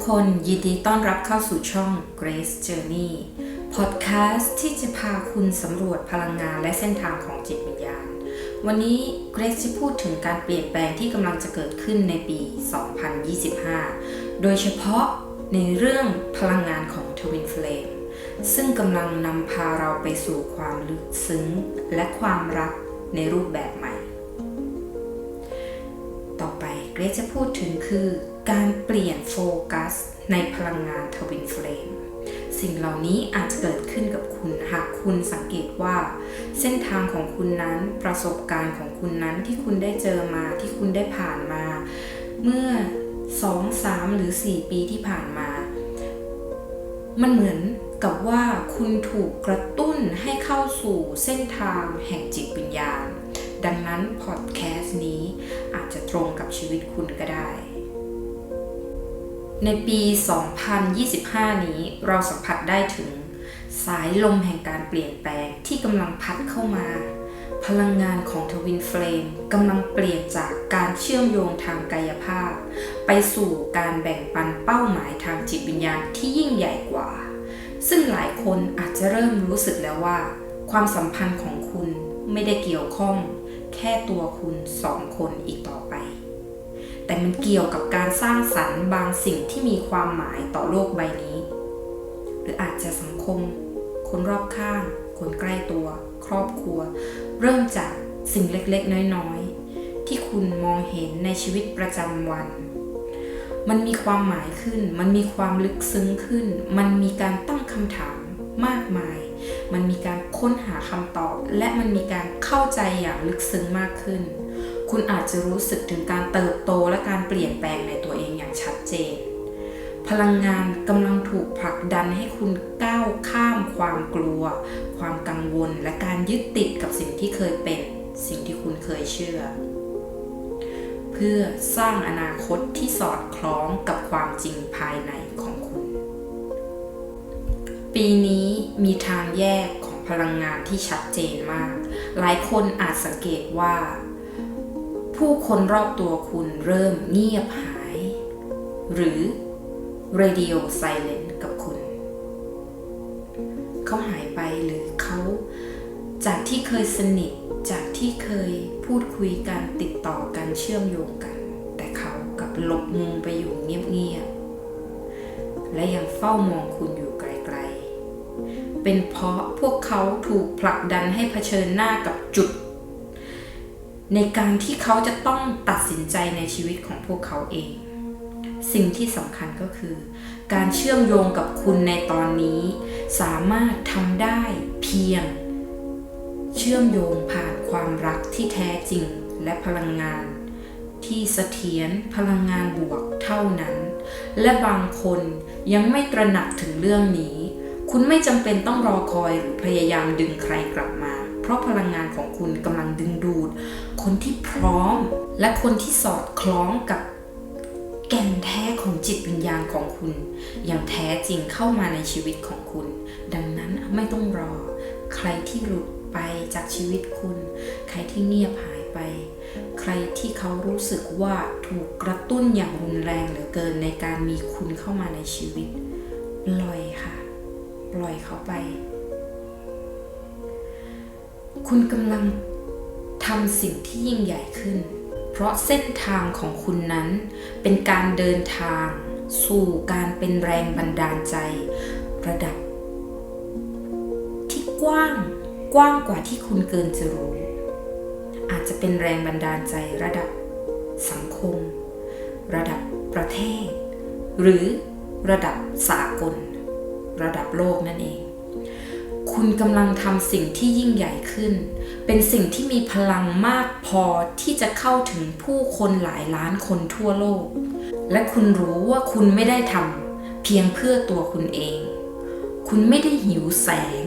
กคนยินดีต้อนรับเข้าสู่ช่อง Grace Journey พอดแคสต์ที่จะพาคุณสำรวจพลังงานและเส้นทางของจิตวิญญาณ วันนี้ Grace จะพูดถึงการเปลี่ยนแปลงที่กำลังจะเกิดขึ้นในปี 2025 โดยเฉพาะในเรื่องพลังงานของ Twin Flame ซึ่งกำลังนำพาเราไปสู่ความลึกซึ้งและความรักในรูปแบบใหม่ รซจะพูดถึงคือ การเปลี่ยนโฟกัส ในพลังงานทวินเฟลมสิ่งเหล่านี้อาจจะเกิดขึ้นกับคุณหากคุณสังเกตว่า เส้นทางของคุณนั้นประสบการณ์ของคุณนั้นที่คุณได้เจอมาที่คุณได้ผ่านมา เมื่อ 2 3 หรือ 4 ปีที่ผ่านมา มันเหมือนกับว่าคุณถูกกระตุ้นให้เข้าสู่เส้นทางแห่งจิตวิญญาณ ดังนั้นพอดแคสต์นี้ ตรงกับชีวิตคุณก็ได้ ในปี 2025 นี้เราสัมผัสได้ถึง สายลมแห่งการเปลี่ยนแปลงที่กำลังพัดเข้ามา พลังงานของทวินเฟลมกำลังเปลี่ยนจากการเชื่อมโยงทางกายภาพ ไปสู่การแบ่งปันเป้าหมายทางจิตวิญญาณที่ยิ่งใหญ่กว่า ซึ่งหลายคนอาจจะเริ่มรู้สึกแล้วว่า ความสัมพันธ์ของคุณไม่ได้เกี่ยวข้อง แค่ตัวคุณสองคนอีกต่อไป แต่มันเกี่ยวกับการสร้างสรรค์บางสิ่งที่มีความหมายต่อโลกใบนี้ หรืออาจจะสังคม คนรอบข้าง คนใกล้ตัว ครอบครัว เริ่มจากสิ่งเล็กๆ น้อยๆ ที่คุณมองเห็นในชีวิตประจำวัน มันมีความหมายขึ้น มันมีความลึกซึ้งขึ้น มันมีการตั้งคำถามมากมาย มันมีการค้นหาคำตอบ และมันมีการเข้าใจอย่างลึกซึ้งมากขึ้น คุณอาจจะรู้สึกถึงการเติบโตและการเปลี่ยนแปลงในตัวเองอย่างชัดเจน พลังงานกำลังถูกผลักดันให้คุณก้าวข้ามความกลัว ความกังวล และการยึดติดกับสิ่งที่เคยเป็น สิ่งที่คุณเคยเชื่อ เพื่อสร้างอนาคตที่สอดคล้องกับความจริงภายในของ ปีนี้มีทางแยกของพลังงานที่ชัดเจนมาก หลายคนอาจสังเกตว่า ผู้คนรอบตัวคุณเริ่มเงียบหาย หรือ radio silent กับคุณ เขาหายไปหรือเขา จากที่เคยสนิทจากที่เคยพูดคุยกันติดต่อกันเชื่อมโยงกัน แต่เขากลับหลบมุมไปอยู่เงียบๆและยังเฝ้ามองคุณอยู่กลๆ เป็นเพราะพวกเขาถูกผลักดันให้เผชิญหน้ากับจุด ในการที่เขาจะต้องตัดสินใจในชีวิตของพวกเขาเอง สิ่งที่สำคัญก็คือ การเชื่อมโยงกับคุณในตอนนี้ สามารถทำได้เพียง เชื่อมโยงผ่านความรักที่แท้จริงและพลังงาน ที่เสถียรพลังงานบวกเท่านั้น และบางคนยังไม่ตระหนักถึงเรื่องนี้ คุณไม่จำเป็นต้องรอคอยหรือพยายามดึงใครกลับมา เพราะพลังงานของคุณกำลังดึงดูด คนที่พร้อม และคนที่สอดคล้องกับแก่นแท้ของจิตวิญญาณของคุณ อย่างแท้จริงเข้ามาในชีวิตของคุณ ดังนั้นไม่ต้องรอ ใครที่หลุดไปจากชีวิตคุณ ใครที่เงียบหายไป ใครที่เขารู้สึกว่าถูกกระตุ้นอย่างรุนแรงเหลือเกินในการมีคุณเข้ามาในชีวิต ปล่อยค่ะ ปล่อยเขาไป คุณกำลังทำสิ่งที่ยิ่งใหญ่ขึ้น เพราะเส้นทางของคุณนั้นเป็นการเดินทาง สู่การเป็นแรงบันดาลใจ ระดับ ที่กว้างกว้างกว่าที่คุณเกินจะรู้ อาจจะเป็นแรงบันดาลใจระดับ สังคม ระดับประเทศ หรือระดับสากล ระดับโลกนั่นเอง คุณกำลังทำสิ่งที่ยิ่งใหญ่ขึ้น เป็นสิ่งที่มีพลังมากพอที่จะเข้าถึงผู้คนหลายล้านคนทั่วโลก และคุณรู้ว่าคุณไม่ได้ทำเพียงเพื่อตัวคุณเอง คุณไม่ได้หิวแสง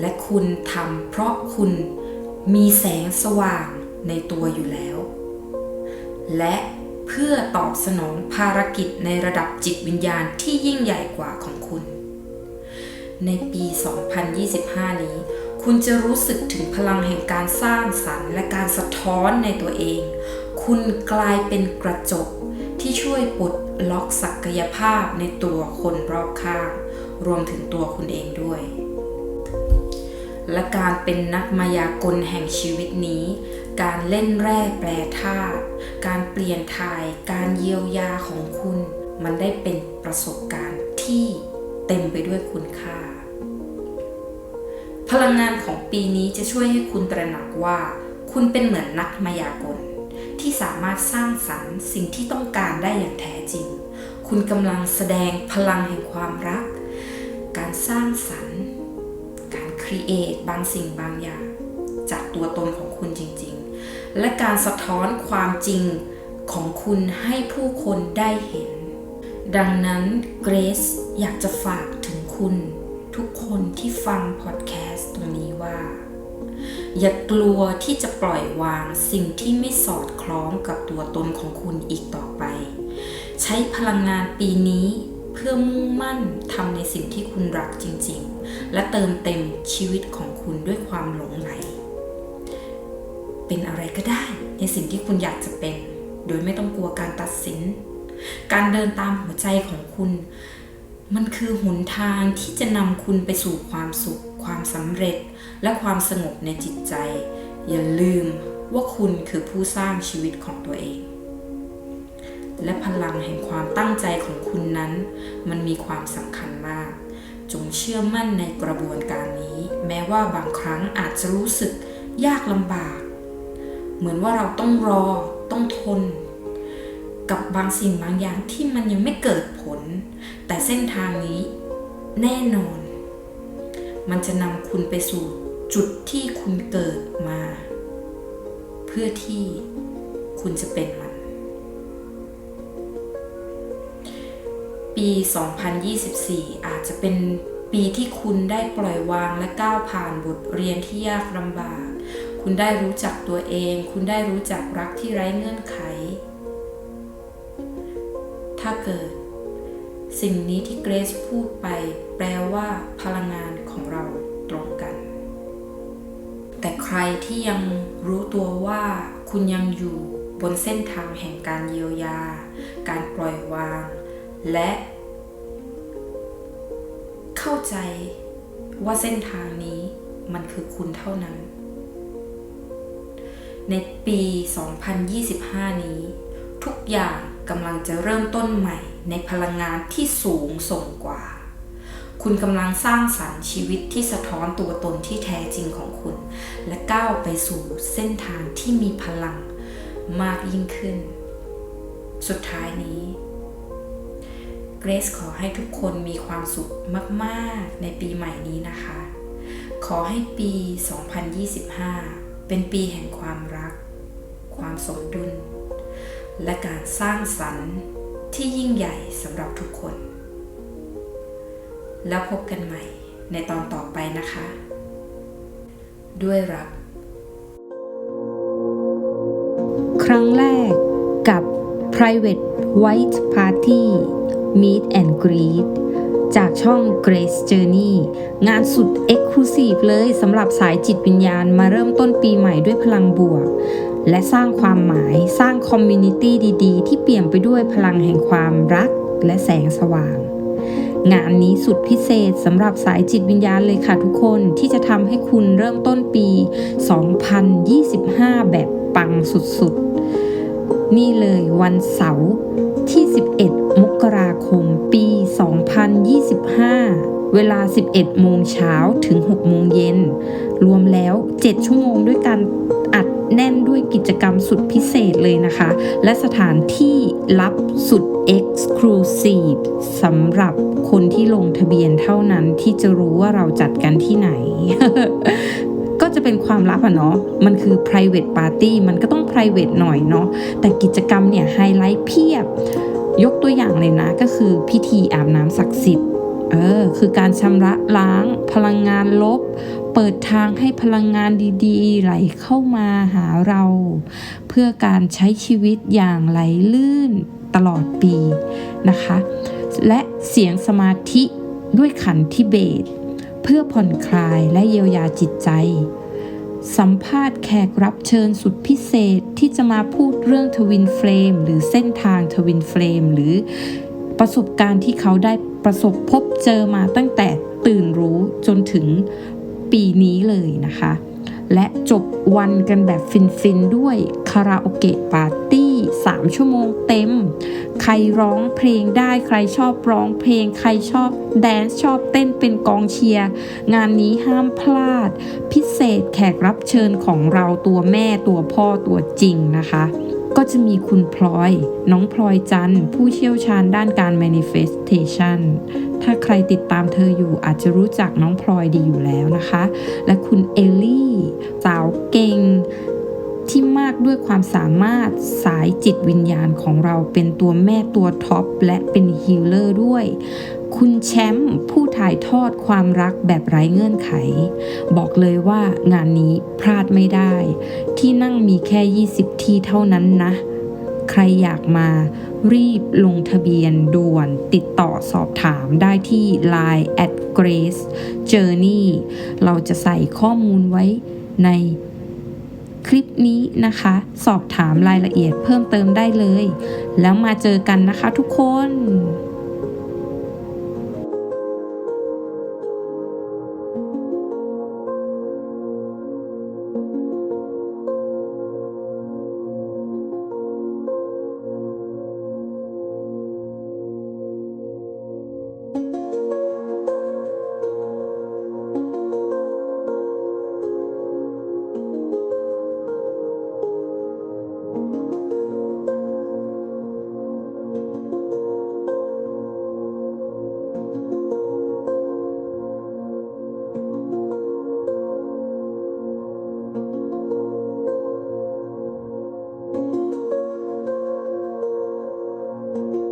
และคุณทำเพราะคุณมีแสงสว่างในตัวอยู่แล้ว และ เพื่อตอบสนองภารกิจในระดับจิตวิญญาณที่ยิ่งใหญ่กว่าของคุณ ในปี 2025 นี้ คุณจะรู้สึกถึงพลังแห่งการสร้างสรรค์ และการสะท้อนในตัวเอง คุณกลายเป็นกระจกที่ที่ช่วยปลดล็อกศักยภาพในตัวคนรอบข้าง รวมถึงตัวคุณเองด้วย และการเป็นนักมายากลแห่งชีวิตนี้ การเล่นแร่แปรธาตุ การเปลี่ยนทาย การเยียวยาของคุณ มันได้เป็นประสบการณ์ที่เต็มไปด้วยคุณค่า พลังงานของปีนี้จะช่วยให้คุณตระหนักว่า คุณเป็นเหมือนนักมายากล ที่สามารถสร้างสรรค์สิ่งที่ต้องการได้อย่างแท้จริง คุณกำลังแสดงพลังแห่งความรัก การสร้างสรรค์ ครีเอทบางสิ่งบางอย่าง จากตัวตนของคุณจริงๆ และการสะท้อนความจริงของคุณให้ผู้คนได้เห็น ดังนั้นเกรซอยากจะฝากถึงคุณ ทุกคนที่ฟังพอดแคสต์ตรงนี้ว่า อย่ากลัวที่จะปล่อยวางสิ่งที่ไม่สอดคล้องกับตัวตนของคุณอีกต่อไป ใช้พลังงานปีนี้เพื่อมุ่งมั่นทำในสิ่งที่คุณรักจริง ๆ และเติมเต็มชีวิตของคุณด้วยความหลงไหล เป็นอะไรก็ได้ในสิ่งที่คุณอยากจะเป็น โดยไม่ต้องกลัวการตัดสิน การเดินตามหัวใจของคุณ มันคือหนทางที่จะนำคุณไปสู่ความสุข ความสำเร็จ และความสงบในจิตใจ อย่าลืมว่าคุณคือผู้สร้างชีวิตของตัวเอง และพลังแห่งความตั้งใจของคุณนั้น มันมีความสำคัญมาก จงเชื่อมั่นในกระบวนการนี้ แม้ว่าบางครั้งอาจจะรู้สึกยากลำบาก เหมือนว่าเราต้องรอต้องทน กับบางสิ่งบางอย่างที่มันยังไม่เกิดผล แต่เส้นทางนี้แน่นอน มันจะนำคุณไปสู่จุดที่คุณเกิดมา เพื่อที่คุณจะเป็นมัน ปี 2024 อาจจะเป็นปีที่คุณได้ปล่อยวางและก้าวผ่านบทเรียนที่ยากลำบาก คุณได้รู้จักตัวเอง คุณได้รู้จักรักที่ไร้เงื่อนไข ถ้าเกิด สิ่งนี้ที่เกรซพูดไปแปลว่าพลังงานของเราตรงกัน แต่ใครที่ยังรู้ตัวว่าคุณยังอยู่บนเส้นทางแห่งการเยียวยา การปล่อยวาง และ เข้าใจว่าเส้นทางนี้มันคือคุณเท่านั้น ในปี 2025 นี้ ทุกอย่างกำลังจะเริ่มต้นใหม่ในพลังงานที่สูงส่งกว่า คุณกำลังสร้างสรรค์ชีวิตที่สะท้อนตัวตนที่แท้จริงของคุณ และก้าวไปสู่เส้นทางที่มีพลังมากยิ่งขึ้น สุดท้ายนี้ รซขอให้ทุกคนมีความสุขมากๆ ในปีใหม่นี้นะคะ ขอให้ปี 2025 เป็นปีแห่งความรัก ความสมดุล และการสร้างสรรค์ที่ยิ่งใหญ่สำหรับทุกคน แล้วพบกันใหม่ในตอนต่อไปนะคะ ด้วยรัก ครั้งแรกกับ private white party meet and greet จากช่อง Grace Journey งานสุด Exclusive เลยสำหรับสายจิตวิญญาณมาเริ่มต้นปีใหม่ด้วยพลังบวก และสร้างความหมายสร้างคอมมูนิตี้ดีๆ ที่เปลี่ยนไปด้วยพลังแห่งความรักและแสงสว่าง งานนี้สุดพิเศษสำหรับสายจิตวิญญาณเลยค่ะทุกคนที่จะทำให้คุณเริ่มต้นปี 2025 แบบปังสุดๆ นี่เลยวันเสาร์ ที่11มกราคม ปี 2025 เวลา 11 โมงเช้าถึง 6 โมงเย็น รวมแล้ว 7 ชั่วโมงด้วยกันอัดแน่นด้วยกิจกรรมสุดพิเศษเลยนะคะ และสถานที่ลับสุด Exclusive สำหรับคนที่ลงทะเบียนเท่านั้นที่จะรู้ว่าเราจัดกันที่ไหนก็จะเป็นความลับอะเนาะ มันคือ private party มันก็ต้อง private หน่อยเนาะ แต่กิจกรรมเนี่ยไฮไลท์เพียบ ยกตัวอย่างเลยนะก็คือพิธีอาบน้ำศักดิ์สิทธิ์เออคือการชำระล้างพลังงานลบ เปิดทางให้พลังงานดีๆ ไหลเข้ามาหาเรา เพื่อการใช้ชีวิตอย่างไหลลื่นตลอดปีนะคะ และเสียงสมาธิด้วยขันธิเบต เพื่อผ่อนคลายและเยียวยาจิตใจ สัมภาษณ์แขกรับเชิญสุดพิเศษที่จะมาพูดเรื่องทวินเฟลมหรือเส้นทางทวินเฟลมหรือประสบการณ์ที่เขาได้ประสบพบเจอมาตั้งแต่ตื่นรู้จนถึงปีนี้เลยนะคะ และจบวันกันแบบฟินๆด้วยคาราโอเกะปาร์ตี้ 3 ชั่วโมงเต็ม ใครร้องเพลงได้ใครชอบร้องเพลง ใครชอบแดนซ์ชอบเต้นเป็นกองเชียร์ งานนี้ห้ามพลาด พิเศษแขกรับเชิญของเราตัวแม่ตัวพ่อตัวจริงนะคะ ก็จะมีคุณพลอย น้องพลอยจันผู้เชี่ยวชาญด้านการ manifestation ถ้าใครติดตามเธออยู่อาจจะรู้จักน้องพลอยดีอยู่แล้วนะคะ และคุณเอลลี่สาวเก่งที่มากด้วยความสามารถสายจิตวิญญาณของเราเป็นตัวแม่ตัวท็อปและเป็นฮีลเลอร์ด้วย คุณแชมป์ผู้ถ่ายทอดความรักแบบไร้เงื่อนไข บอกเลยว่างานนี้พลาดไม่ได้ ที่นั่งมีแค่ 20 ที่เท่านั้นนะ ใครอยากมารีบลงทะเบียนด่วนติดต่อสอบถามได้ที่ Line at Grace Journey เราจะใส่ข้อมูลไว้ในคลิปนี้นะคะ สอบถามรายละเอียดเพิ่มเติมได้เลย แล้วมาเจอกันนะคะทุกคน Thank you.